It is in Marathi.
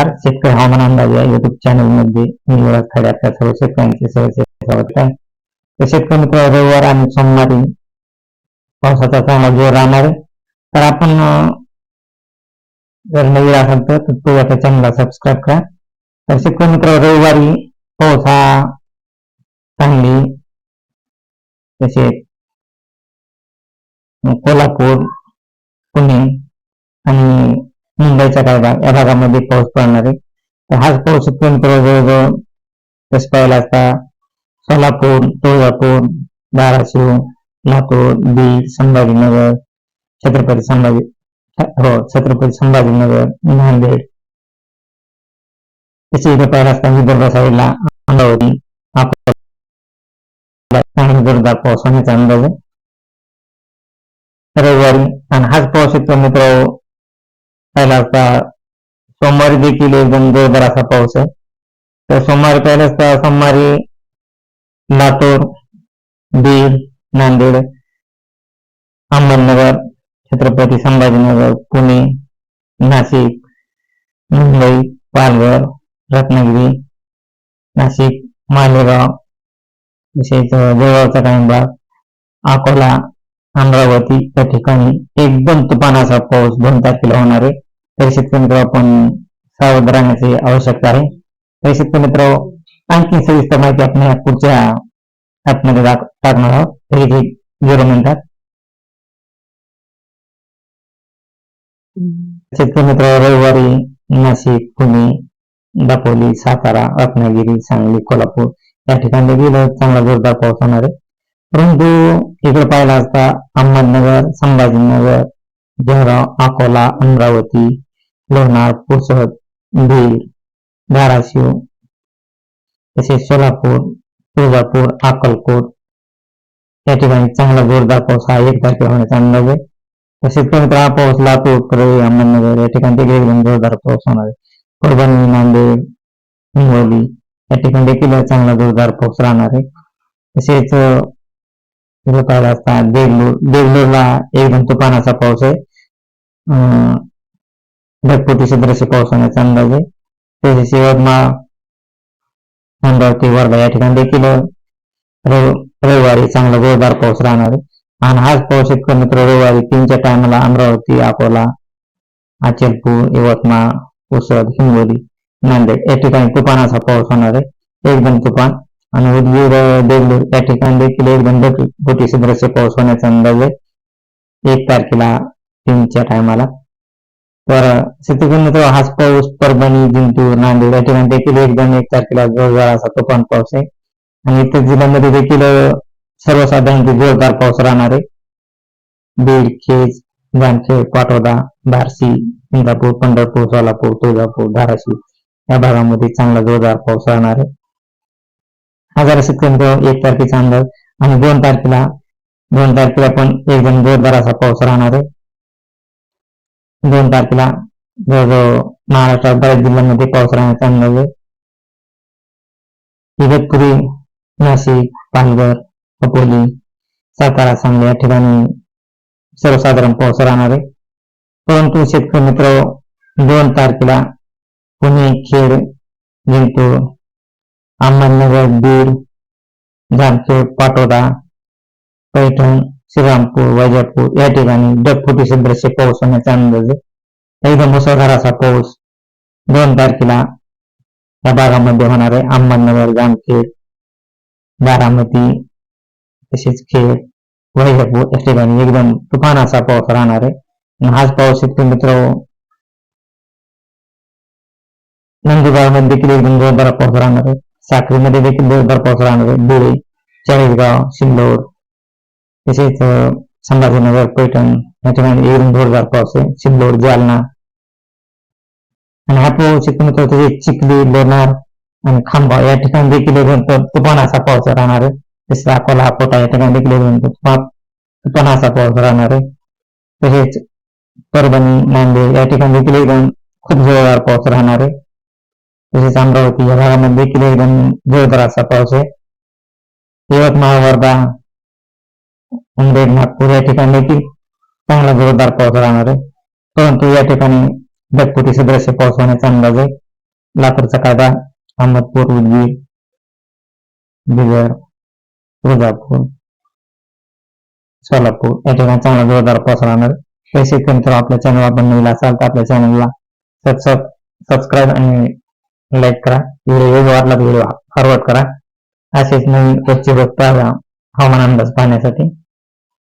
नमस्कार. शेतकरी हवामान अंदाज या युट्यूब चॅनलमध्ये मी ओळख खाडे आपल्या सर्व शेतकऱ्यांचे सहर्ष स्वागत आहे. तर शेतकरी मित्र रविवार आणि सोमवारी पावसाचा चांगला जोर राहणार आहे. तर आपण जर नवीन असाल तर तो या चॅनलला सबस्क्राईब करा. तर शेतकरी मित्र रविवारी पाऊस हा चांगली तसे कोल्हापूर पुणे आणि मुंबईचा काही भाग या भागामध्ये पाऊस पडणार आहे. तर हाच पाऊस शेतकरी मित्र जवळजवळ तसं पाहिला असता सोलापूर तुळजापूर धाराशिव लातूर बीड संभाजीनगर छत्रपती संभाजी हो छत्रपती संभाजीनगर नांदेड. तसे इथे पाहिला असता विदर्भ साईडला अमरावती जोरदार पाऊस होण्याचा अंदाज आहे. रविवारी आणि हाच पाऊस शेतकरी मित्र पहिला असता सोमवारी देखील एकदम जोरदार असा पाऊस आहे तर सोमवारी पहिलाच असता सोमवारी लातूर बीड नांदेड अहमदनगर छत्रपती संभाजीनगर पुणे नाशिक मुंबई पालघर रत्नागिरी नाशिक मालेगाव तसेच जळगावचा काही भाग अकोला अमरावती या ठिकाणी एकदम तुफान असा पाऊस दोन तारखेला होणार आहे. तर शेतकरी मित्र आपण सावध राहण्याची आवश्यकता आहे. तर शेतकरी मित्र आणखी सविस्तर माहिती आपण या पुढच्या ऍपमध्ये टाकणार आहोत. तर इथे झिरो म्हणतात. शेतकरी मित्र रविवारी नाशिक पुणे दापोली सातारा रत्नागिरी सांगली कोल्हापूर या ठिकाणी गेलं चांगला जोरदार पाऊस होणार आहे. परंतु इकडे पाहिला असता अहमदनगर संभाजीनगर जळगाव अकोला अमरावती लोणार पुसद बीड धाराशिव तसेच सोलापूर तुळजापूर अक्कलकोट या ठिकाणी चांगला जोरदार पाऊस हा एक तारखेला होण्याचा अंदाज आहे. तसेच मित्र हा पाऊस लातूर परळी अहमदनगर या ठिकाणी देखील एकदम जोरदार पाऊस होणार आहे. परभणी नांदेड हिंगोली या ठिकाणी देखील चांगला जोरदार पाऊस राहणार आहे. तसेच अं, इथे पाहिला असता देगलूर देगलूरला एकदम तुफानाचा पाऊस आहे. अं, ढगफुटी सदृश्य पाऊस होण्याचा अंदाज आहे तसेच यवतमाळ अमरावती वर्धा या ठिकाणी देखील रविवारी चांगला जोरदार पाऊस राहणार आहे. आणि हाच पाऊस शेतकरी मित्र रविवारी तीनच्या टायमाला अमरावती अकोला अचलपूर यवतमाळ उसळ हिंगोली नांदेड या ठिकाणी तुफानाचा पाऊस होणार आहे. एकदम तुफान. आणि उदगीर देगलूर या ठिकाणी देखील एकदम ढगफुटी सदृश्य पाऊस होण्याचा अंदाज आहे. एक तारखेला तीनच्या टायमाला तर शेतकरी मित्र हाच पाऊस परभणी जिंतूर नांदेड या ठिकाणी देखील एकदम एक तारखेला जोरदार असा तुफान पाऊस आहे आणि इतर जिल्ह्यामध्ये देखील सर्वसाधारण ते जोरदार पाऊस राहणार आहे बीड खेज जामखेड पाटोदा बार्शी इंदापूर पंढरपूर सोलापूर तुळजापूर धाराशिव या भागामध्ये चांगला जोरदार पाऊस राहणार आहे हजार शेतकरी एक तारखेचा अंदाज आणि दोन तारखेला दोन तारखेला पण एकदम जोरदार असा पाऊस राहणार आहे दोन तारखेला जवळजवळ महाराष्ट्रात बऱ्याच जिल्ह्यांमध्ये पाऊस राहण्याचा अंदाज आहे. इगतपुरी नाशिक पालघर अकोली सातारा सांगली या ठिकाणी सर्वसाधारण पाऊस राहणार आहे. परंतु शेतकरी मित्र दोन तारखेला पुणे खेड जिंतूर अहमदनगर बीड जामखेड पाटोदा पैठण श्रीरामपूर वैजापूर या ठिकाणी ढगफुटी सदृश्य पाऊस होण्याचा अंदाज आहे. एकदम मुसळधार असा पाऊस दोन तारखेला या भागामध्ये होणार आहे. अहमदनगर जामखेड बारामती तसेच खेड वैजापूर या ठिकाणी एकदम तुफान असा पाऊस राहणार आहे. हाच पाऊस शेतकरी मित्र नंदुरबारमध्ये देखील एकदम जोरदार पाऊस राहणार आहे. साखरीमध्ये देखील जोरदार पाऊस राहणार आहे. धुळे चाळीसगाव सिल्लोड तसेच संभाजीनगर पैठण या ठिकाणी एकदम जोरदार पाऊस आहे. सिल्लोड जालना. आणि हा पाऊस शेतकरी मित्र तसेच चिखली लोणार आणि खांबा या ठिकाणी देखील एकदम तुफान असा पाऊस राहणार आहे. तसेच अकोला अकोटा या ठिकाणी देखील एकदम तुफान तुफान असा पाऊस राहणार आहे. तसेच परभणी नांदेड या ठिकाणी देखील एकदम खूप जोरदार पाऊस राहणार आहे. तसेच अमरावती या भागामध्ये देखील एकदम जोरदार असा पाऊस आहे. यवतमाळ वर्धा मुंबई नागपूर या ठिकाणी देखील चांगला जोरदार पाऊस राहणार आहे. परंतु या ठिकाणी ढगफुटी सदृश्य पाऊस होण्याचा अंदाज आहे. लातूरचा कायदा अहमदपूर उदगीर बिदर तुळजापूर सोलापूर या ठिकाणी चांगला जोरदार पाऊस राहणार हे शेतकरी मित्र आपल्या चॅनल आपण नवीन असाल तर आपल्या चॅनलला सबस्क्राईब आणि लाईक करा. व्हिडिओ वाटला तर व्हिडिओ फॉरवर्ड करा. असेच नवीन रोजचे रोज हवामान अंदाज पाहण्यासाठी.